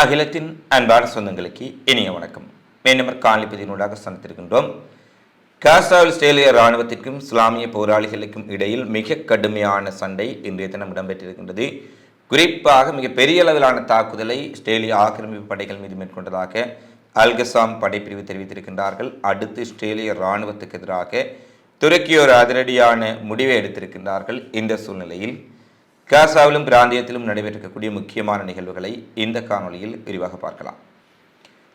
அகிலத்தின் அன்பான சொந்தங்களுக்கு இனிய வணக்கம். மீண்டும் காணொலிப்பதினூடாக சந்தித்திருக்கின்றோம். காசாவில் இஸ்ரேலிய இராணுவத்திற்கும் இஸ்லாமிய போராளிகளுக்கும் இடையில் மிக கடுமையான சண்டை இன்றைய தினம் இடம்பெற்றிருக்கின்றது. குறிப்பாக மிக பெரிய அளவிலான தாக்குதலை இஸ்ரேலிய ஆக்கிரமிப்பு படைகள் மீது மேற்கொண்டதாக அல்கசாம் படைப்பிரிவு தெரிவித்திருக்கின்றார்கள். அடுத்து இஸ்ரேலிய இராணுவத்துக்கு எதிராக துருக்கி ஒரு அதிரடியான முடிவை எடுத்திருக்கின்றார்கள். இந்த சூழ்நிலையில் காசாவிலும் பிராந்தியத்திலும் நடைபெற்றிருக்கக்கூடிய முக்கியமான நிகழ்வுகளை இந்த காணொளியில் விரிவாக பார்க்கலாம்.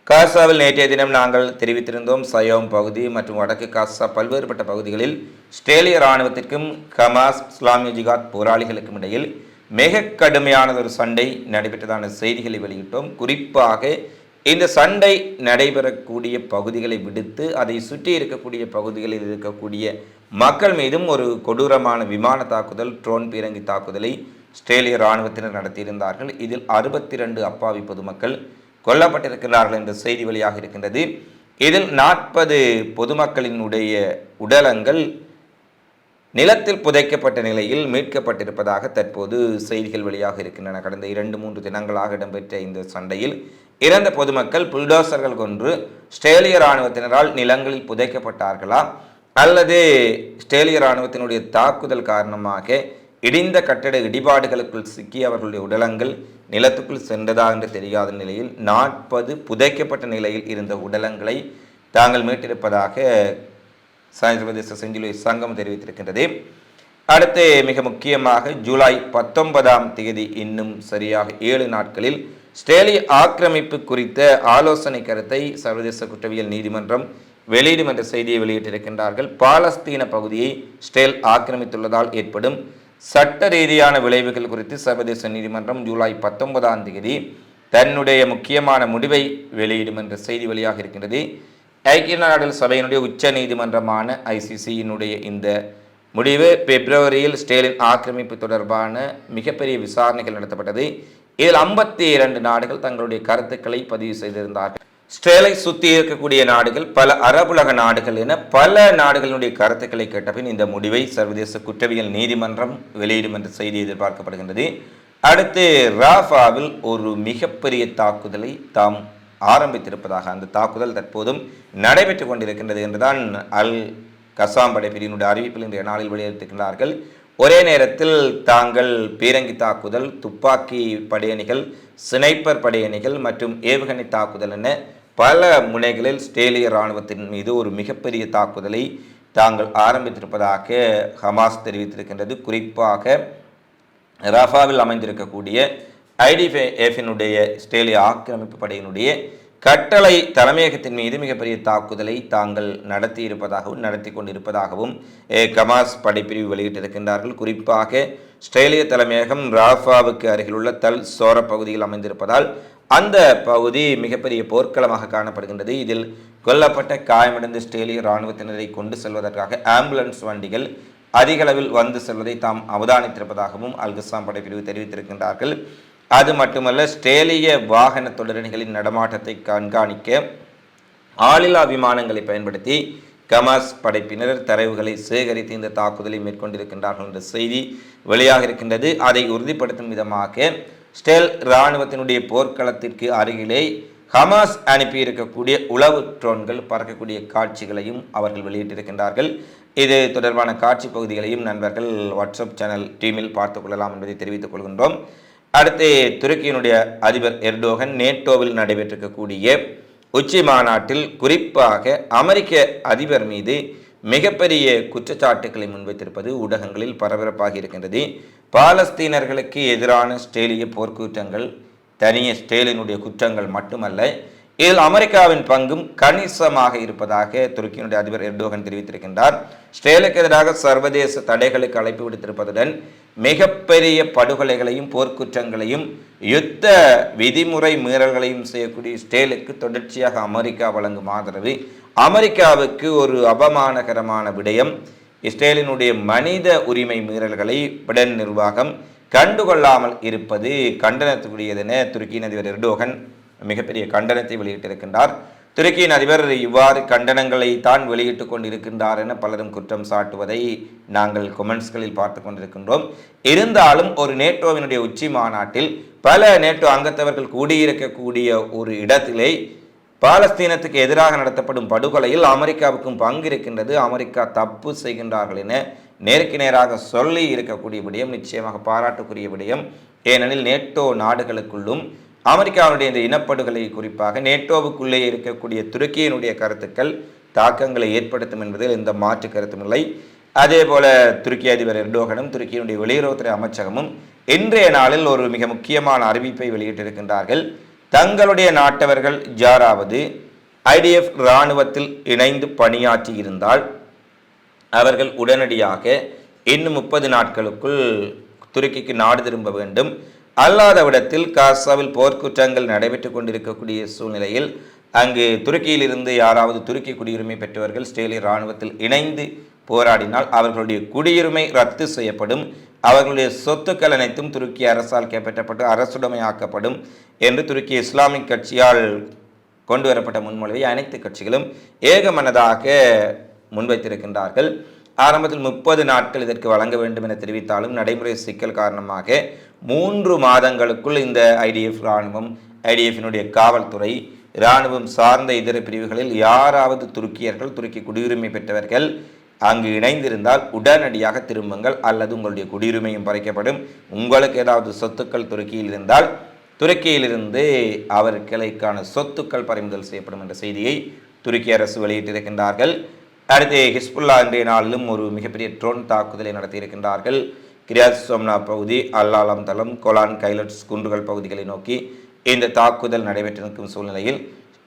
காசாவில் நேற்றைய தினம் நாங்கள் தெரிவித்திருந்தோம் சயோம் பகுதி மற்றும் வடக்கு காசா பல்வேறுபட்ட பகுதிகளில் ஸ்ட்ரேலிய இராணுவத்திற்கும் ஹமாஸ் இஸ்லாமிய ஜிகாத் போராளிகளுக்கும் இடையில் மிக கடுமையானதொரு சண்டை நடைபெற்றதான செய்திகளை வெளியிட்டோம். குறிப்பாக இந்த சண்டை நடைபெறக்கூடிய பகுதிகளை விடுத்து அதை சுற்றி இருக்கக்கூடிய பகுதிகளில் இருக்கக்கூடிய மக்கள் மீதும் ஒரு கொடூரமான விமான தாக்குதல் ட்ரோன் பீரங்கி தாக்குதலை ஆஸ்திரேலிய இராணுவத்தினர் நடத்தியிருந்தார்கள். இதில் அறுபத்தி ரெண்டு அப்பாவி பொதுமக்கள் கொல்லப்பட்டிருக்கிறார்கள் என்ற செய்தி வெளியாக இருக்கின்றது. இதில் நாற்பது பொதுமக்களினுடைய உடலங்கள் நிலத்தில் புதைக்கப்பட்ட நிலையில் மீட்கப்பட்டிருப்பதாக தற்போது செய்திகள் வெளியாக இருக்கின்றன. கடந்த இரண்டு மூன்று தினங்களாக இடம்பெற்ற இந்த சண்டையில் இறந்த பொதுமக்கள் புல்டோசர்கள் கொன்று ஸ்ட்ரேலிய இராணுவத்தினரால் நிலங்களில் புதைக்கப்பட்டார்களா? அல்லது ஸ்ட்ரேலிய இராணுவத்தினுடைய தாக்குதல் காரணமாக இடிந்த கட்டட இடிபாடுகளுக்குள் சிக்கி அவர்களுடைய உடலங்கள் நிலத்துக்குள் சென்றதா என்று தெரியாத நிலையில் நாற்பது புதைக்கப்பட்ட நிலையில் இருந்த உடலங்களை தாங்கள் மீட்டிருப்பதாக சர்வதேச செஞ்சிலுவை சங்கம் தெரிவித்திருக்கின்றது. அடுத்து மிக முக்கியமாக ஜூலை பத்தொன்பதாம் தேதி இன்னும் சரியாக ஏழு நாட்களில் ஸ்டேலிய ஆக்கிரமிப்பு குறித்த ஆலோசனை கருத்தை சர்வதேச குற்றவியல் நீதிமன்றம் வெளியிடும் என்ற செய்தியை வெளியிட்டிருக்கின்றார்கள். பாலஸ்தீன பகுதியை ஸ்டேல் ஆக்கிரமித்துள்ளதால் ஏற்படும் சட்ட ரீதியான விளைவுகள் குறித்து சர்வதேச நீதிமன்றம் ஜூலை பத்தொன்பதாம் தேதி தன்னுடைய முக்கியமான முடிவை வெளியிடும் என்ற செய்தி வெளியாக இருக்கின்றது. ஐக்கிய நாடுகள் சபையினுடைய உச்ச நீதிமன்றமான ஐசிசியினுடைய இந்த முடிவு பிப்ரவரியில் ஸ்டேலின் ஆக்கிரமிப்பு தொடர்பான மிகப்பெரிய விசாரணைகள் நடத்தப்பட்டது. இதில் ஐம்பத்தி இரண்டு நாடுகள் தங்களுடைய கருத்துக்களை பதிவு செய்திருந்தார்கள். ஸ்டேலை சுற்றி இருக்கக்கூடிய நாடுகள் பல அரபுலக நாடுகள் என பல நாடுகளினுடைய கருத்துக்களை கேட்டபின் இந்த முடிவை சர்வதேச குற்றவியல் நீதிமன்றம் வெளியிடும் என்ற செய்தி எதிர்பார்க்கப்படுகின்றது. அடுத்து ராஃபாவில் ஒரு மிகப்பெரிய தாக்குதலை தாம் ஆரம்பித்திருப்பதாக அந்த தாக்குதல் தற்போதும் நடைபெற்று கொண்டிருக்கின்றது என்றுதான் அல் கசாம் படைப்பிரிவினுடைய அறிவிப்பில் இன்றைய நாளில் வெளியிட்டிருக்கின்றார்கள். ஒரே நேரத்தில் தாங்கள் பீரங்கி தாக்குதல் துப்பாக்கி படையணிகள் சினைப்பர் படையணிகள் மற்றும் ஏவுகணை தாக்குதல் என பல முனைகளில் ஸ்டேலிய இராணுவத்தின் மீது ஒரு மிகப்பெரிய தாக்குதலை தாங்கள் ஆரம்பித்திருப்பதாக ஹமாஸ் தெரிவித்திருக்கின்றது. குறிப்பாக ரஃபாவில் அமைந்திருக்கக்கூடிய ஐடிஎஃபினுடைய ஸ்டேலிய ஆக்கிரமிப்பு படையினுடைய கட்டளை தலைமையகத்தின் மீது மிகப்பெரிய தாக்குதலை தாங்கள் நடத்தி இருப்பதாகவும் நடத்தி கொண்டிருப்பதாகவும் கமாஸ் படைப்பிரிவு வெளியிட்டிருக்கின்றார்கள். குறிப்பாக ஸ்ட்ரேலிய தலைமையகம் ராஃபாவுக்கு அருகிலுள்ள தல் சோர பகுதியில் அமைந்திருப்பதால் அந்த பகுதி மிகப்பெரிய போர்க்களமாக காணப்படுகின்றது. இதில் கொல்லப்பட்ட காயமடைந்த ஸ்ட்ரேலிய இராணுவத்தினரை கொண்டு செல்வதற்காக ஆம்புலன்ஸ் வண்டிகள் அதிகளவில் வந்து செல்வதை தாம் அவதானித்திருப்பதாகவும் அல்கசாம் படைப்பிரிவு தெரிவித்திருக்கின்றார்கள். அது மட்டுமல்ல ஸ்டேலிய வாகன தொடரணிகளின் நடமாட்டத்தை கண்காணிக்க ஆளில்லா விமானங்களை பயன்படுத்தி கமாஸ் படைப்பினர் தரவுகளை சேகரித்து இந்த தாக்குதலை மேற்கொண்டிருக்கின்றார்கள் என்ற செய்தி வெளியாக இருக்கின்றது. அதை உறுதிப்படுத்தும் விதமாக ஸ்டெல் இராணுவத்தினுடைய போர்க்களத்திற்கு அருகிலே ஹமாஸ் அனுப்பியிருக்கக்கூடிய உளவு ட்ரோன்கள் பறக்கக்கூடிய காட்சிகளையும் அவர்கள் வெளியிட்டிருக்கின்றார்கள். இது தொடர்பான காட்சி பகுதிகளையும் நண்பர்கள் வாட்ஸ்அப் சேனல் டீமில் பார்த்துக் கொள்ளலாம் என்பதை தெரிவித்துக் கொள்கின்றோம். அடுத்து துருக்கியினுடைய அதிபர் எர்டோகன் நேட்டோவில் நடைபெற்றிருக்கக்கூடிய உச்சி மாநாட்டில் குறிப்பாக அமெரிக்க அதிபர் மீது மிகப்பெரிய குற்றச்சாட்டுக்களை முன்வைத்திருப்பது ஊடகங்களில் பரபரப்பாக இருக்கின்றது. பாலஸ்தீனர்களுக்கு எதிரான ஸ்டேலிய போர்க்குற்றங்கள் தனிய ஸ்டேலினுடைய குற்றங்கள் மட்டுமல்ல இதில் அமெரிக்காவின் பங்கும் கணிசமாக இருப்பதாக துருக்கியினுடைய அதிபர் எர்டோகன் தெரிவித்திருக்கின்றார். இஸ்ரேலுக்கு எதிராக சர்வதேச தடைகளுக்கு அழைப்பு விடுத்திருப்பதுடன் மிகப்பெரிய படுகொலைகளையும் போர்க்குற்றங்களையும் யுத்த விதிமுறை மீறல்களையும் செய்யக்கூடிய இஸ்ரேலுக்கு தொடர்ச்சியாக அமெரிக்கா வழங்கும் ஆதரவு அமெரிக்காவுக்கு ஒரு அபமானகரமான விடயம். இஸ்ரேலினுடைய மனித உரிமை மீறல்களை பிடன் நிர்வாகம் கண்டுகொள்ளாமல் இருப்பது கண்டனத்துக்குரியதென துருக்கியின் அதிபர் எர்டோகன் மிகப்பெரிய கண்டனத்தை வெளியிட்டிருக்கின்றார். துருக்கியின் அதிபர் இவ்வாறு கண்டனங்களை தான் வெளியிட்டு கொண்டிருக்கின்றார் என பலரும் குற்றம் சாட்டுவதை நாங்கள் கொமெண்ட்ஸ்களில் பார்த்து கொண்டிருக்கின்றோம். இருந்தாலும் ஒரு நேட்டோவினுடைய உச்சி மாநாட்டில் பல நேட்டோ அங்கத்தவர்கள் கூடியிருக்கக்கூடிய ஒரு இடத்திலே பாலஸ்தீனத்துக்கு எதிராக நடத்தப்படும் படுகொலையில் அமெரிக்காவுக்கும் பங்கு இருக்கின்றது அமெரிக்கா தப்பு செய்கின்றார்கள் என நேருக்கு நேராக சொல்லி இருக்கக்கூடிய விடயம் நிச்சயமாக பாராட்டுக்குரிய விடயம். ஏனெனில் நேட்டோ நாடுகளுக்குள்ளும் அமெரிக்காவுடைய இந்த இனப்படுகொலை குறிப்பாக நேட்டோவுக்குள்ளே இருக்கக்கூடிய துருக்கியினுடைய கருத்துக்கள் தாக்கங்களை ஏற்படுத்தும் என்பதில் எந்த மாற்று கருத்தும் இல்லை. அதே போல துருக்கி அதிபர் எர்டோகனும் துருக்கியினுடைய வெளியுறவுத்துறை அமைச்சகமும் இன்றைய நாளில் ஒரு மிக முக்கியமான அறிவிப்பை வெளியிட்டிருக்கின்றார்கள். தங்களுடைய நாட்டவர்கள் யாராவது ஐடிஎஃப் இராணுவத்தில் இணைந்து பணியாற்றி இருந்தால் அவர்கள் உடனடியாக இன்னும் முப்பது நாட்களுக்குள் துருக்கிக்கு நாடு திரும்ப வேண்டும். அல்லாத விடத்தில் காசாவில் போர்க்குற்றங்கள் நடைபெற்றுக் கொண்டிருக்கக்கூடிய சூழ்நிலையில் அங்கு துருக்கியிலிருந்து யாராவது துருக்கி குடியுரிமை பெற்றவர்கள் ஸ்டேலிய இராணுவத்தில் இணைந்து போராடினால் அவர்களுடைய குடியுரிமை ரத்து செய்யப்படும். அவர்களுடைய சொத்துக்கள் அனைத்தும் துருக்கி அரசால் கைப்பற்றப்பட்டு அரசுடைமையாக்கப்படும் என்று துருக்கி இஸ்லாமிக் கட்சியால் கொண்டு வரப்பட்ட முன்மொழிவை அனைத்து கட்சிகளும் ஏகமனதாக முன்வைத்திருக்கின்றார்கள். ஆரம்பத்தில் முப்பது நாட்கள் இதற்கு வழங்க வேண்டும் என தெரிவித்தாலும் நடைமுறை சிக்கல் காரணமாக மூன்று மாதங்களுக்குள் இந்த ஐடிஎஃப் இராணுவம் ஐடிஎஃபினுடைய காவல்துறை இராணுவம் சார்ந்த இதர பிரிவுகளில் யாராவது துருக்கியர்கள் துருக்கி குடியுரிமை பெற்றவர்கள் அங்கு இணைந்திருந்தால் உடனடியாக திரும்புங்கள் அல்லது உங்களுடைய குடியுரிமையும் பறிக்கப்படும். உங்களுக்கு ஏதாவது சொத்துக்கள் துருக்கியில் இருந்தால் துருக்கியிலிருந்து அவர்களுக்கான சொத்துக்கள் பறிமுதல் செய்யப்படும் என்ற செய்தியை துருக்கி அரசு வெளியிட்டிருக்கின்றார்கள். அடுத்து ஹிஸ்புல்லா இன்றைய நாளிலும் ஒரு மிகப்பெரிய ட்ரோன் தாக்குதலை நடத்தியிருக்கின்றார்கள். கிரியாஸ் சோம்னா பகுதி அல்லாலம் தளம் கொலான் கைலட்ஸ் குன்றுகள் பகுதிகளை நோக்கி இந்த தாக்குதல் நடைபெற்றிருக்கும் சூழ்நிலையில்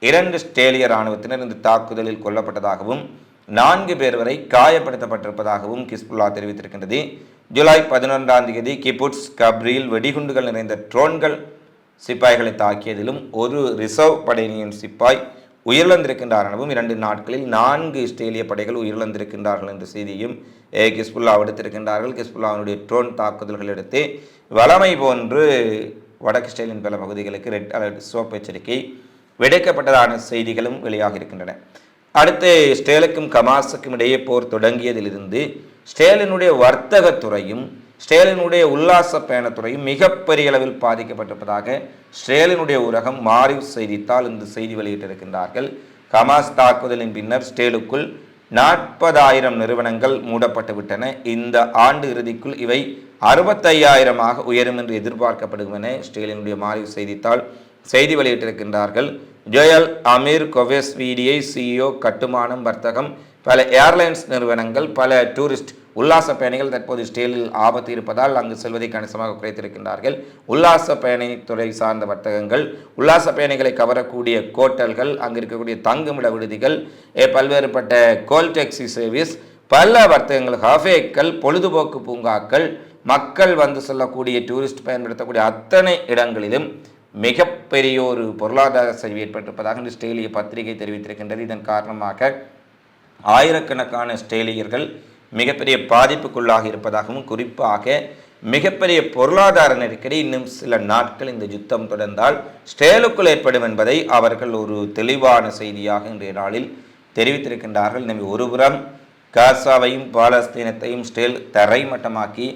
இரண்டு ஸ்டேலிய இராணுவத்தினர் இந்த தாக்குதலில் கொல்லப்பட்டதாகவும் நான்கு பேர் வரை காயப்படுத்தப்பட்டிருப்பதாகவும் கிஸ்புல்லா தெரிவித்திருக்கின்றது. ஜூலை பதினொன்றாம் தேதி கிபுட்ஸ் கப்ரியில் வெடிகுண்டுகள் நிறைந்த ட்ரோன்கள் சிப்பாய்களை தாக்கியதிலும் ஒரு ரிசர்வ் படையினியின் சிப்பாய் உயிரிழந்திருக்கின்றார் எனவும் இரண்டு நாட்களில் நான்கு இஸ்ரேலிய படைகள் உயிரிழந்திருக்கின்றார்கள் என்ற செய்தியும் கிஸ்புல்லா விடுத்திருக்கின்றார்கள். கிஸ்புல்லாவினுடைய ட்ரோன் தாக்குதல்கள் எடுத்து வளமை போன்று வடக்கு இஸ்ரேலின் பல பகுதிகளுக்கு ரெட் அலர்ட் சிவப்பு எச்சரிக்கை விடைக்கப்பட்டதான செய்திகளும் வெளியாக இருக்கின்றன. அடுத்து ஸ்டேலுக்கும் கமாஸுக்கும் இடையே போர் தொடங்கியதிலிருந்து ஸ்டேலினுடைய வர்த்தகத்துறையும் ஸ்டேலினுடைய உல்லாச பயணத்துறையும் மிகப்பெரிய அளவில் பாதிக்கப்பட்டிருப்பதாக ஸ்டேலினுடைய ஊரகம் மாரிவ் செய்தித்தால் இந்த செய்தி வெளியிட்டிருக்கின்றார்கள். ஹமாஸ் தாக்குதலின் பின்னர் ஸ்டேலுக்குள் நாற்பதாயிரம் நிறுவனங்கள் மூடப்பட்டுவிட்டன இந்த ஆண்டு இறுதிக்குள் இவை அறுபத்தையாயிரமாக உயரும் என்று எதிர்பார்க்கப்படும் என ஸ்டேலினுடைய மாறிவு செய்தித்தாள் செய்தி வெளியிட்டிருக்கின்றார்கள். ஜோயல் அமீர் கொவேஸ்வீடியை சிஇஓ கட்டுமானம் வர்த்தகம் பல ஏர்லைன்ஸ் நிறுவனங்கள் பல டூரிஸ்ட் உல்லாச பயணிகள் தற்போது ஸ்டேலில் ஆபத்து இருப்பதால் அங்கு செல்வதை கணிசமாக குறைத்திருக்கின்றார்கள். உல்லாச பயணித்துறை சார்ந்த வர்த்தகங்கள் உல்லாச பயணிகளை கவரக்கூடிய கோட்டல்கள் அங்கு இருக்கக்கூடிய தங்குமிட விடுதிகள் ஏ, பல்வேறுபட்ட கோல் டாக்ஸி சர்வீஸ் பல வர்த்தகங்கள் ஹாஃபேக்கள் பொழுதுபோக்கு பூங்காக்கள் மக்கள் வந்து செல்லக்கூடிய டூரிஸ்ட் பயன்படுத்தக்கூடிய அத்தனை இடங்களிலும் மிகப்பெரிய ஒரு பொருளாதார சரிவு ஏற்பட்டிருப்பதாக ஸ்டேலிய பத்திரிகை தெரிவித்திருக்கின்றது. இதன் காரணமாக ஆயிரக்கணக்கான ஸ்டேலியர்கள் மிகப்பெரிய பாதிப்புக்குள்ளாக இருப்பதாகவும் குறிப்பாக மிகப்பெரிய பொருளாதார நெருக்கடி இன்னும் சில நாட்கள் இந்த யுத்தம் தொடர்ந்தால் ஸ்டேலுக்குள் ஏற்படும் என்பதை அவர்கள் ஒரு தெளிவான செய்தியாக இன்றைய நாளில் தெரிவித்திருக்கின்றார்கள். எனவே ஒருபுறம் காசாவையும் பாலஸ்தீனத்தையும் ஸ்டேல் தரைமட்டமாக்கி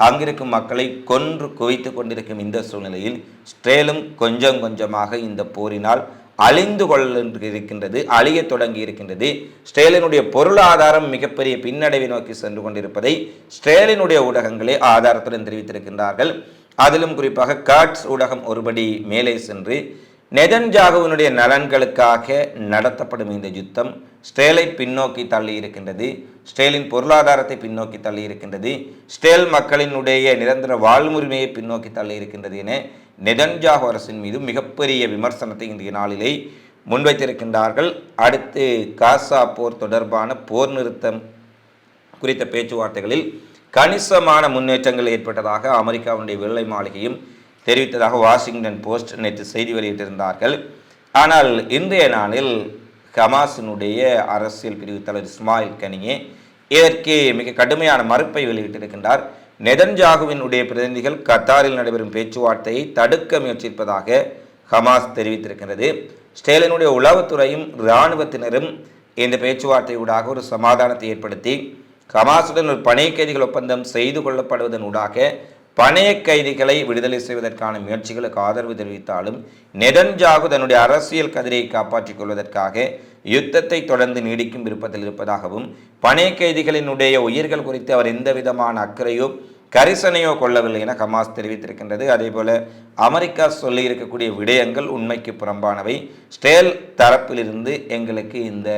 அங்கிருக்கும் மக்களை கொன்று குவித்து கொண்டிருக்கும் இந்த சூழ்நிலையில் ஸ்டேலும் கொஞ்சம் கொஞ்சமாக இந்த போரினால் அழிந்து கொள்ள இருக்கின்றது அழிய தொடங்கி இருக்கின்றது. ஸ்டேலினுடைய பொருளாதாரம் மிகப்பெரிய பின்னடைவை நோக்கி சென்று கொண்டிருப்பதை ஸ்டேலினுடைய ஊடகங்களே ஆதாரத்துடன் தெரிவித்திருக்கின்றார்கள். அதிலும் குறிப்பாக காட்ஸ் ஊடகம் ஒருபடி மேலே சென்று நெதன்ஜாகுவினுடைய நலன்களுக்காக நடத்தப்படும் இந்த யுத்தம் ஸ்டேலை பின்னோக்கி தள்ளி இருக்கின்றது. ஸ்டேலின் பொருளாதாரத்தை பின்னோக்கி தள்ளி இருக்கின்றது. ஸ்டேல் மக்களினுடைய நிரந்தர வாழ்முரிமையை பின்னோக்கி தள்ளி இருக்கின்றது என நெதன்ஜாகு அரசின் மீது மிகப்பெரிய விமர்சனத்தை இன்றைய நாளிலே முன்வைத்திருக்கின்றார்கள். அடுத்து காசா போர் தொடர்பான போர் நிறுத்தம் குறித்த பேச்சுவார்த்தைகளில் கணிசமான முன்னேற்றங்கள் ஏற்பட்டதாக அமெரிக்காவுடைய வெள்ளை மாளிகையும் தெரிவித்ததாக வாஷிங்டன் போஸ்ட் நேற்று செய்தி வெளியிட்டிருந்தார்கள். ஆனால் இன்றைய நாளில் ஹமாஸினுடைய அரசியல் பிரிவு தலைவர் இஸ்மாயில் கனியே இதற்கு மிக கடுமையான மறுப்பை வெளியிட்டிருக்கின்றார். நெதன்ஜாகுவினுடைய பிரதிநிதிகள் கத்தாரில் நடைபெறும் பேச்சுவார்த்தையை தடுக்க முயற்சிப்பதாக ஹமாஸ் தெரிவித்திருக்கிறது ஸ்டேலினுடைய உளவுத்துறையும் இராணுவத்தினரும் இந்த பேச்சுவார்த்தையூடாக ஒரு சமாதானத்தை ஏற்படுத்தி ஹமாஸுடன் ஒரு பணைய கைதிகள் ஒப்பந்தம் செய்து கொள்ளப்படுவதன் ஊடாக பணைய கைதிகளை விடுதலை செய்வதற்கான முயற்சிகளுக்கு ஆதரவு தெரிவித்தாலும் நெதன்ஜாகு தன்னுடைய அரசியல் கதிரை காப்பாற்றிக் கொள்வதற்காக யுத்தத்தை தொடர்ந்து நீடிக்கும் விருப்பத்தில் இருப்பதாகவும் பணைய கைதிகளினுடைய உயிர்கள் குறித்து அவர் எந்த விதமான அக்கறையோ கரிசனையோ கொள்ளவில்லை என ஹமாஸ் தெரிவித்திருக்கின்றது. அதேபோல அமெரிக்கா சொல்லி இருக்கக்கூடிய விடயங்கள் உண்மைக்கு புறம்பானவை. ஸ்டேல் தரப்பிலிருந்து எங்களுக்கு இந்த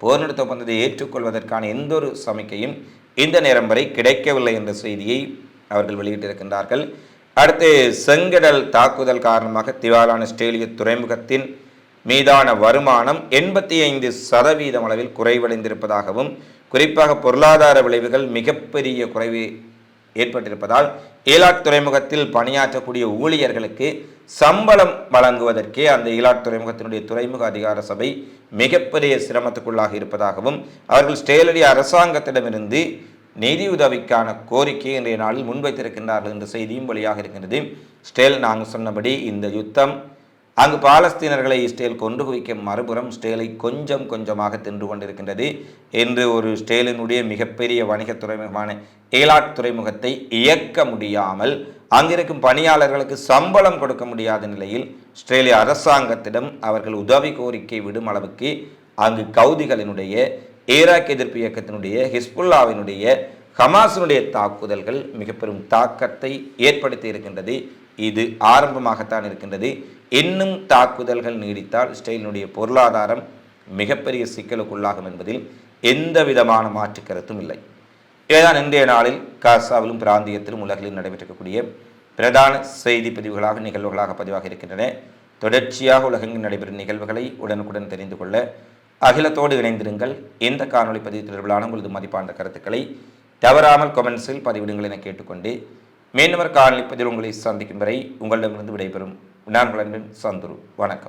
போர் நிறுத்த ஒப்பந்தத்தை ஏற்றுக்கொள்வதற்கான எந்த ஒரு சமிக்கையும் இந்த நேரம் வரை கிடைக்கவில்லை என்ற செய்தியை அவர்கள் வெளியிட்டிருக்கின்றார்கள். அடுத்து செங்கடல் தாக்குதல் காரணமாக திவாலான ஆஸ்திரேலிய துறைமுகத்தின் மீதான வருமானம் எண்பத்தி ஐந்து சதவீதம் அளவில் குறைவடைந்திருப்பதாகவும் குறிப்பாக பொருளாதார விளைவுகள் மிகப்பெரிய குறைவு ஏற்பட்டிருப்பதால் ஈலாட் துறைமுகத்தில் பணியாற்றக்கூடிய ஊழியர்களுக்கு சம்பளம் வழங்குவதற்கே அந்த ஈலாட் துறைமுகத்தினுடைய துறைமுக அதிகார சபை மிகப்பெரிய சிரமத்துக்குள்ளாக இருப்பதாகவும் அவர்கள் ஸ்டேலடி அரசாங்கத்திடமிருந்து நிதி உதவிக்கான கோரிக்கை இன்றைய நாளில் முன்வைத்திருக்கின்றார்கள் என்ற செய்தியும் வழியாக இருக்கின்றது. ஸ்டேல் நாங்கள் சொன்னபடி இந்த யுத்தம் அங்கு பாலஸ்தீனர்களை இஸ்ரேல் கொண்டு குவிக்க மறுபுறம் ஸ்டேலை கொஞ்சம் கொஞ்சமாக தின்று கொண்டிருக்கின்றது என்று ஒரு ஸ்டேலினுடைய மிகப்பெரிய வணிக துறைமுகமான ஏலாட் துறைமுகத்தை இயக்க முடியாமல் அங்கிருக்கும் பணியாளர்களுக்கு சம்பளம் கொடுக்க முடியாத நிலையில் ஸ்ட்ரேலிய அரசாங்கத்திடம் அவர்கள் உதவி கோரிக்கை விடும் அளவுக்கு அங்கு கவுதிகளினுடைய ஈராக் எதிர்ப்பு இயக்கத்தினுடைய ஹிஸ்புல்லாவினுடைய ஹமாஸினுடைய தாக்குதல்கள் மிக பெரும் தாக்கத்தை ஏற்படுத்தி இருக்கின்றது. இது ஆரம்பமாகத்தான் இருக்கின்றது. இன்னும் தாக்குதல்கள் நீடித்தால் இஸ்ரேலினுடைய பொருளாதாரம் மிகப்பெரிய சிக்கலுக்குள்ளாகும் என்பதில் எந்த விதமான மாற்று கருத்தும் இல்லை. இதுதான் இன்றைய நாளில் காசாவிலும் பிராந்தியத்திலும் உலகிலும் நடைபெற்றிருக்கக்கூடிய பிரதான செய்தி பதிவுகளாக நிகழ்வுகளாக பதிவாக இருக்கின்றன. தொடர்ச்சியாக உலகெங்கில் நடைபெறும் நிகழ்வுகளை உடனுக்குடன் தெரிந்து கொள்ள அகிலத்தோடு இணைந்திருங்கள். இந்த காணொலி பதிவு தொடர்பிலான உங்களது மதிப்பான கருத்துக்களை தவறாமல் கமெண்ட்ஸில் பதிவிடுங்கள் என கேட்டுக்கொண்டு மீண்டும் காணொலி பதிவில் உங்களை சந்திக்கும் வரை உங்களிடமிருந்து விடைபெறும். நான் சந்துரு. வணக்கம்.